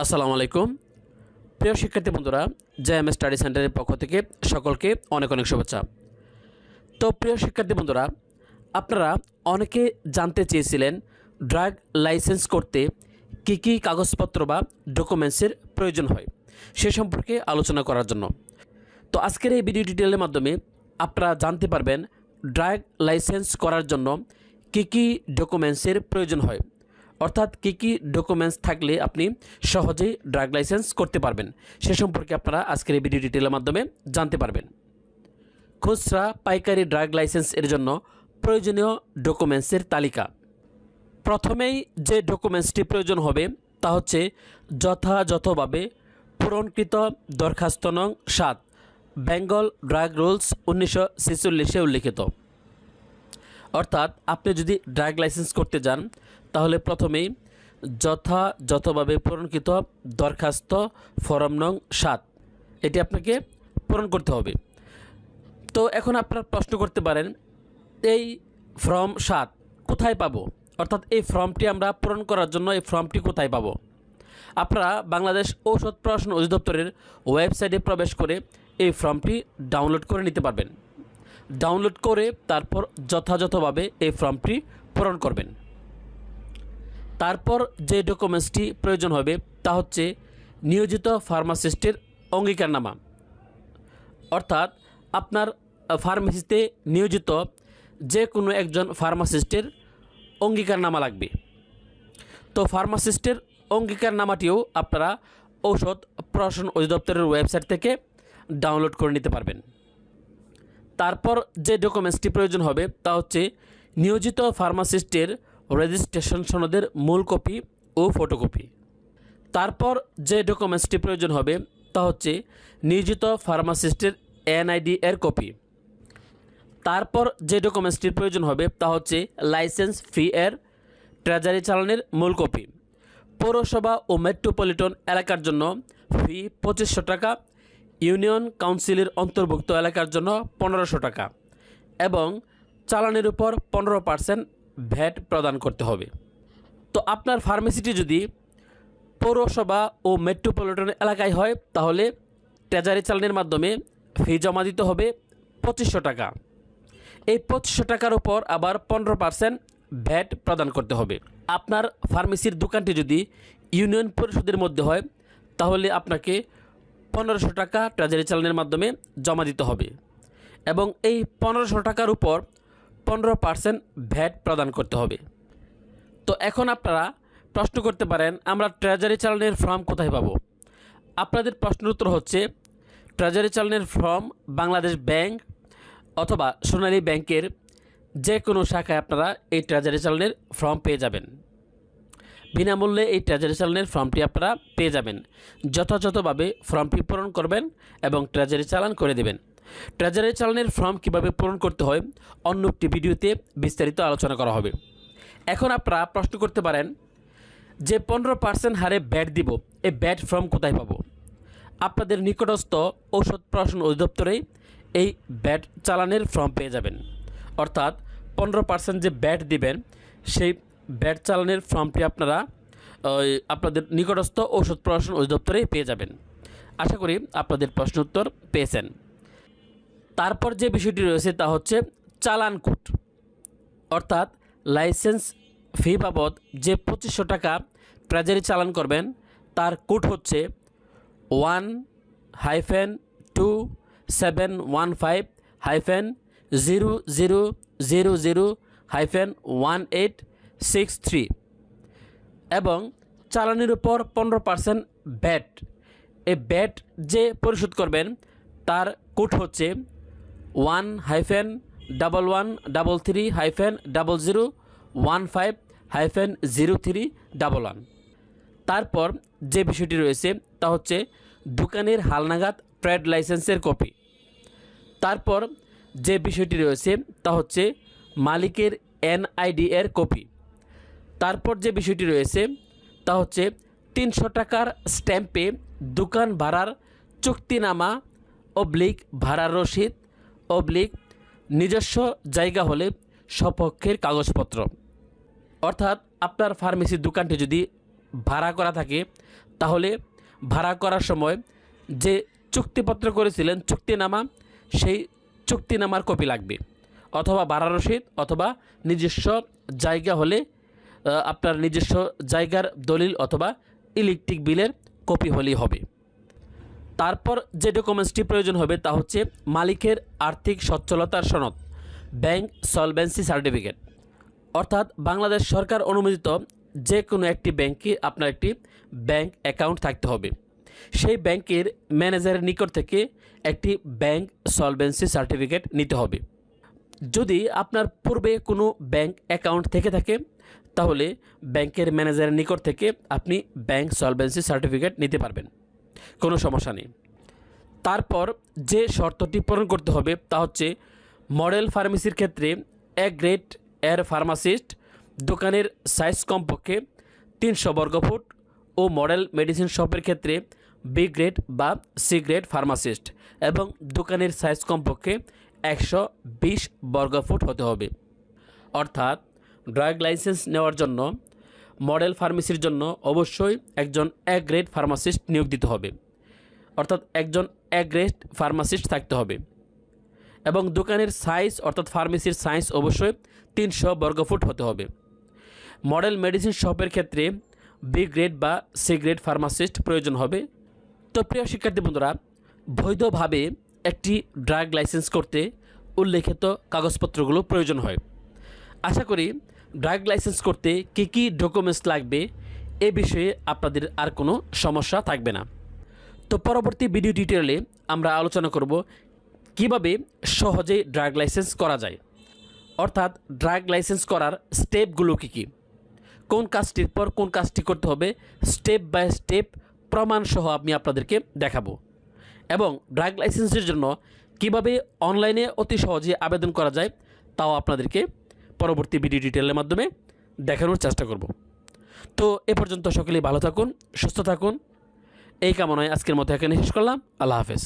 আসসালামু আলাইকুম। প্রিয় শিক্ষার্থী বন্ধুরা এম স্টাডি সেন্টারের পক্ষ থেকে সকলকে অনেক অনেক শুভেচ্ছা। তো প্রিয় শিক্ষার্থী বন্ধুরা, আপনারা অনেকে জানতে চেয়েছিলেন ড্রাগ লাইসেন্স করতে কী কী কাগজপত্র বা ডকুমেন্টসের প্রয়োজন হয়, সে সম্পর্কে আলোচনা করার জন্য। তো আজকের এই ভিডিও ডিটেলের মাধ্যমে আপনারা জানতে পারবেন ড্রাগ লাইসেন্স করার জন্য কী কী ডকুমেন্টসের প্রয়োজন হয়। অর্থাৎ কী কী ডকুমেন্টস থাকলে আপনি সহজেই ড্রাগ লাইসেন্স করতে পারবেন, সে সম্পর্কে আপনারা আজকের এই ভিডিও ডিটেলের মাধ্যমে জানতে পারবেন। খুচরা পাইকারি ড্রাগ লাইসেন্স এর জন্য প্রয়োজনীয় ডকুমেন্টসের তালিকা। প্রথমেই যে ডকুমেন্টসটি প্রয়োজন হবে, তা হচ্ছে যথাযথভাবে পূরণকৃত দরখাস্ত নং সাত, বেঙ্গল ড্রাগ রুলস উনিশশো ছেচল্লিশে উল্লিখিত। অর্থাৎ আপনি যদি ড্রাগ লাইসেন্স করতে যান, তাহলে প্রথমেই যথাযথভাবে পূরণকৃত দরখাস্ত ফরম নং সাত। এটি আপনাকে পূরণ করতে হবে। তো এখন আপনারা প্রশ্ন করতে পারেন, এই ফর্ম সাত কোথায় পাবো? অর্থাৎ এই ফর্মটি আমরা পূরণ করার জন্য এই ফর্মটি কোথায় পাবো? আপনারা বাংলাদেশ ঔষধ প্রশাসন অধিদপ্তরের ওয়েবসাইটে প্রবেশ করে এই ফর্মটি ডাউনলোড করে নিতে পারবেন। ডাউনলোড করে তারপর যথাযথভাবে এই ফর্মটি পূরণ করবেন। তারপর যে ডকুমেন্টসটি প্রয়োজন হবে তা হচ্ছে নিয়োজিত ফার্মাসিস্টের অঙ্গীকারনামা। অর্থাৎ আপনার ফার্মেসিতে নিয়োজিত যে কোনো একজন ফার্মাসিস্টের অঙ্গীকারনামা লাগবে। তো ফার্মাসিস্টের অঙ্গীকারনামাটিও আপনারা ঔষধ প্রশাসন অধিদপ্তরের ওয়েবসাইট থেকে ডাউনলোড করে নিতে পারবেন। তারপর যে ডকুমেন্টসটি প্রয়োজন হবে তা হচ্ছে নিয়োজিত ফার্মাসিস্টের রেজিস্ট্রেশন সনদের মূল কপি ও ফটোকপি। তারপর যে ডকুমেন্টসটি প্রয়োজন হবে তা হচ্ছে নিয়োজিত ফার্মাসিস্টের এনআইডি এর কপি। তারপর যে ডকুমেন্টসটির প্রয়োজন হবে তা হচ্ছে লাইসেন্স ফি এর ট্রেজারি চালানের মূল কপি। পৌরসভা ও মেট্রোপলিটন এলাকার জন্য ফি পঁচিশশো টাকা ইউনিয়ন কাউন্সিলের অন্তর্ভুক্ত এলাকার জন্য পনেরোশো টাকা এবং চালানের উপর পনেরো পার্সেন্ট ভ্যাট প্রদান করতে হবে। তো আপনার ফার্মেসিটি যদি পৌরসভা ও মেট্রোপলিটন এলাকায় হয়, তাহলে ট্রেজারি চালানের মাধ্যমে ফি জমা দিতে হবে পঁচিশশো টাকা। এই পঁচিশশো টাকার উপর আবার পনেরো পার্সেন্ট ভ্যাট প্রদান করতে হবে। আপনার ফার্মেসির দোকানটি যদি ইউনিয়ন পরিষদের মধ্যে হয়, তাহলে আপনাকে পনেরোশো টাকা ট্রেজারি চালানের মাধ্যমে জমা দিতে হবে এবং এই পনেরোশো টাকার উপর পনেরো পার্সেন্ট ভ্যাট প্রদান করতে হবে। তো এখন আপনারা প্রশ্ন করতে পারেন, আমরা ট্রেজারি চালানের ফর্ম কোথায় পাবো? আপনাদের প্রশ্নের উত্তর হচ্ছে, ট্রেজারি চালানের ফর্ম বাংলাদেশ ব্যাংক অথবা সোনালী ব্যাংকের যে কোনো শাখায় আপনারা এই ট্রেজারি চালানের ফর্ম পেয়ে যাবেন। বিনামূল্যে এই ট্রেজারি চালানের ফর্মটি আপনারা পেয়ে যাবেন। যথাযথভাবে ফর্মটি পূরণ করবেন এবং ট্রেজারি চালান করে দেবেন। ট্রেজারি চালানের ফর্ম কীভাবে পূরণ করতে হয়, অন্য একটি ভিডিওতে বিস্তারিত আলোচনা করা হবে। এখন আপনারা প্রশ্ন করতে পারেন, যে পনেরো পার্সেন্ট হারে ব্যাট দিব, এই ব্যাট ফর্ম কোথায় পাবো? আপনাদের নিকটস্থ ঔষধ প্রশাসন অধিদপ্তরেই এই ব্যাট চালানের ফর্ম পেয়ে যাবেন। অর্থাৎ পনেরো পার্সেন্ট যে ব্যাট দিবেন, সেই ব্যাট চালানের ফর্মটি আপনারা আপনাদের নিকটস্থ ঔষধ প্রশাসন অধিদপ্তরে পেয়ে যাবেন। আশা করি আপনাদের প্রশ্ন উত্তর পেয়েছেন। তারপর যে বিষয়টি রয়েছে তা হচ্ছে চালান কোড অর্থাৎ লাইসেন্স ফি বাবদ যে পঁচিশশো টাকা ট্রেজারি চালান করবেন, তার কোড হচ্ছে one hyphen two seven one five hyphen zero zero zero zero hyphen one eight six three. এবং চালানির উপর পনেরো পার্সেন্ট ব্যাট। এই ব্যাট যে পরিশোধ করবেন, তার কোড হচ্ছে one hyphen double one double three hyphen double zero one five hyphen zero three double one. তারপর যে বিষয়টি রয়েছে, তা হচ্ছে দোকানের হালনাগাদ ট্রেড লাইসেন্সের কপি। তারপর যে বিষয়টি রয়েছে, তা হচ্ছে মালিকের এনআইডি এর কপি। তারপর যে বিষয়টি রয়েছে, তা হচ্ছে তিনশো টাকার স্ট্যাম্পে দোকান ভাড়ার চুক্তিনামা, অবলিক ভাড়ার রসিদ, অবলিক নিজস্ব জায়গা হলে সপক্ষের কাগজপত্র। অর্থাৎ আপনার ফার্মেসির দোকানটি যদি ভাড়া করা থাকে, তাহলে ভাড়া করার সময় যে চুক্তিপত্র করেছিলেন, চুক্তিনামা, সেই চুক্তিনামার কপি লাগবে। অথবা ভাড়া রসিদ অথবা নিজস্ব জায়গা হলে আপনার নিজস্ব জায়গার দলিল অথবা ইলেকট্রিক বিলের কপি হলেই হবে। তারপর যে ডকুমেন্টসটি প্রয়োজন হবে তা হচ্ছে মালিকের আর্থিক সচ্ছলতার সনদ, ব্যাংক সলভেন্সি সার্টিফিকেট। অর্থাৎ বাংলাদেশ সরকার অনুমোদিত যে কোনো একটি ব্যাংকে আপনার একটি ব্যাংক অ্যাকাউন্ট থাকতে হবে। সেই ব্যাংকের ম্যানেজারের নিকট থেকে একটি ব্যাংক সলভেন্সি সার্টিফিকেট নিতে হবে। যদি আপনার পূর্বে কোনো ব্যাংক অ্যাকাউন্ট থেকে থাকে তাহলে ব্যাংকের ম্যানেজারের নিকট থেকে আপনি ব্যাংক সলভেন্সি সার্টিফিকেট নিতে পারবেন। কোনো সমস্যা নেই। তারপর যে শর্তটি পূরণ করতে হবে তা হচ্ছে মডেল ফার্মেসির ক্ষেত্রে এক গ্রেড এর ফার্মাসিস্ট দোকানের সাইজ কমপক্ষে তিনশো বর্গফুট ও মডেল মেডিসিন শপের ক্ষেত্রে বি গ্রেড বা সি গ্রেড ফার্মাসিস্ট এবং দোকানের সাইজ কমপক্ষে একশো বিশ বর্গফুট হতে হবে। অর্থাৎ ড্রাগ লাইসেন্স নেওয়ার জন্য মডেল ফার্মেসির জন্য অবশ্যই একজন এক গ্রেড ফার্মাসিস্ট নিয়োগ দিতে হবে। অর্থাৎ একজন এক গ্রেড ফার্মাসিস্ট থাকতে হবে। এবং দোকানের সাইজ, অর্থাৎ ফার্মেসির সাইজ অবশ্যই তিনশো বর্গফুট হতে হবে। মডেল মেডিসিন শপের ক্ষেত্রে বি গ্রেড বা সি গ্রেড ফার্মাসিস্ট প্রয়োজন হবে। তো প্রিয় শিক্ষার্থী বন্ধুরা, বৈধভাবে একটি ড্রাগ লাইসেন্স করতে উল্লেখিত কাগজপত্রগুলো প্রয়োজন হয়। আশা করি ড্রাগ লাইসেন্স করতে কী কী ডকুমেন্টস লাগবে এ বিষয়ে আপনাদের আর কোনো সমস্যা থাকবে না। তো পরবর্তী ভিডিও টিউটোরিয়ালে আমরা আলোচনা করব কীভাবে সহজে ড্রাগ লাইসেন্স করা যায়। অর্থাৎ ড্রাগ লাইসেন্স করার স্টেপগুলো কী কী? কোন কাজটির পর কোন কাজটি করতে হবে? স্টেপ বাই স্টেপ প্রমাণসহ আমি আপনাদেরকে দেখাবো। এবং ড্রাগ লাইসেন্সের জন্য কীভাবে অনলাইনে অতি সহজে আবেদন করা যায় তাও আপনাদেরকে পরবর্তী ভিডিও ডিটেলের মাধ্যমে দেখানোর চেষ্টা করব। তো এ পর্যন্ত সকলেই ভালো থাকুন, সুস্থ থাকুন। এই কামনায় আজকের মতো এখানে শেষ করলাম। আল্লাহ হাফেজ।